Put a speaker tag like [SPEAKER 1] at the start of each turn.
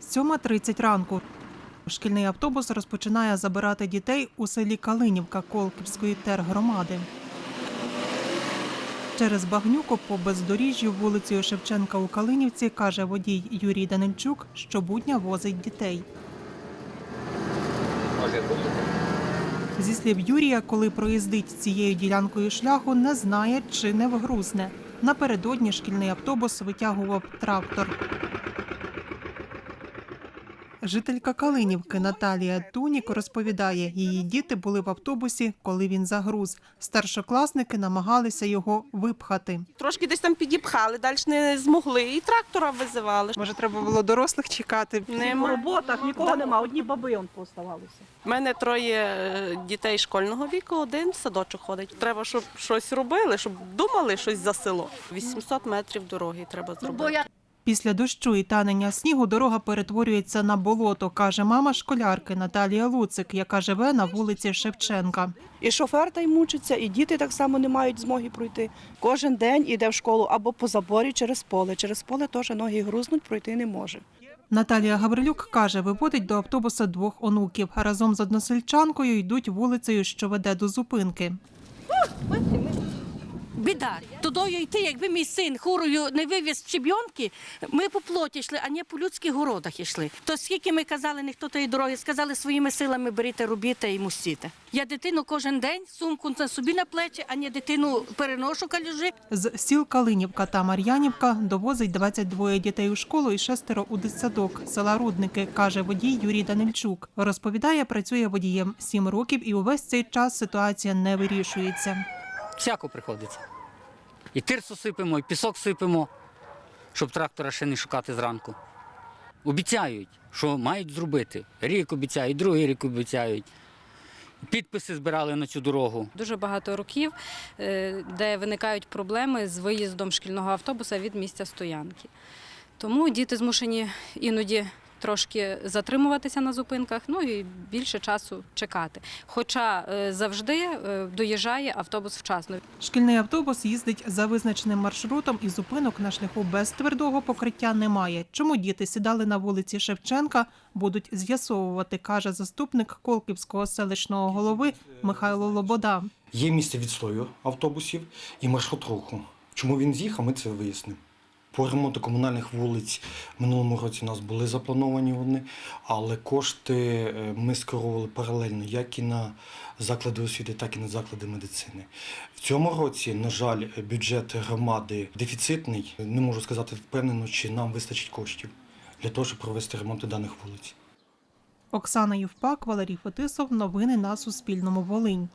[SPEAKER 1] 7.30 ранку. Шкільний автобус розпочинає забирати дітей у селі Калинівка Колківської тергромади. Через багнюку по бездоріжжю вулицею Шевченка у Калинівці каже водій Юрій Данильчук, що будня возить дітей. Зі слів Юрія, коли проїздить цією ділянкою шляху, не знає, чи не вгрузне. Напередодні шкільний автобус витягував трактор. Жителька Калинівки Наталія Тунік розповідає, її діти були в автобусі, коли він загруз. Старшокласники намагалися його випхати.
[SPEAKER 2] Трошки десь там підіпхали, далі не змогли. І трактора визивали.
[SPEAKER 1] Може, треба було дорослих чекати.
[SPEAKER 3] В роботах нікого нема, одні баби он поставалися.
[SPEAKER 2] У мене троє е, дітей школьного віку, один в садочок ходить. Треба, щоб щось робили, щоб думали щось за село. 800 метрів дороги треба зробити.
[SPEAKER 1] Після дощу і танення снігу дорога перетворюється на болото, каже мама школярки Наталія Луцик, яка живе на вулиці Шевченка.
[SPEAKER 3] І шофер та й мучиться, і діти так само не мають змоги пройти. Кожен день іде в школу або по заборі через поле. Через поле теж ноги грузнуть, пройти не може.
[SPEAKER 1] Наталія Гаврилюк каже, виводить до автобуса двох онуків. Разом з односельчанкою йдуть вулицею, що веде до зупинки.
[SPEAKER 4] Біда. Тудою йти, якби мій син хурою не вивіз щебйонки, ми по плоті йшли, а не по людських городах йшли. То скільки ми казали, ніхто тої дороги, сказали своїми силами беріть, робіть і мусіте. Я дитину кожен день, сумку на собі на плечі, а не дитину переношу калюжи.
[SPEAKER 1] З сіл Калинівка та Мар'янівка довозить 22 дітей у школу і шестеро у дитсадок села Рудники, каже водій Юрій Данильчук. Розповідає, працює водієм 7 років і увесь цей час ситуація не вирішується.
[SPEAKER 5] Всяко приходиться. І тирсу сипемо, і пісок сипемо, щоб трактора ще не шукати зранку. Обіцяють, що мають зробити. Рік обіцяють, другий рік обіцяють. Підписи збирали на цю дорогу.
[SPEAKER 6] Дуже багато років, е, де виникають проблеми з виїздом шкільного автобуса від місця стоянки. Тому діти змушені іноді трошки затримуватися на зупинках, ну і більше часу чекати. Хоча е, завжди е, доїжджає автобус вчасно.
[SPEAKER 1] Шкільний автобус їздить за визначеним маршрутом і зупинок на шляху без твердого покриття немає. Чому діти сідали на вулиці Шевченка, будуть з'ясовувати, каже заступник Колківського селищного голови Михайло Лобода.
[SPEAKER 7] Є місце відстою автобусів і маршрут руху. Чому він з'їхав, ми це вияснимо. По ремонту комунальних вулиць минулому році у нас були заплановані вони, але кошти е, ми скеровували паралельно як і на заклади освіти, так і на заклади медицини. В цьому році, на жаль, бюджет громади дефіцитний. Не можу сказати впевнено, чи нам вистачить коштів для того, щоб провести ремонт даних вулиць.
[SPEAKER 1] Оксана Євпак, Валерій Фетисов. Новини на Суспільному. Волинь.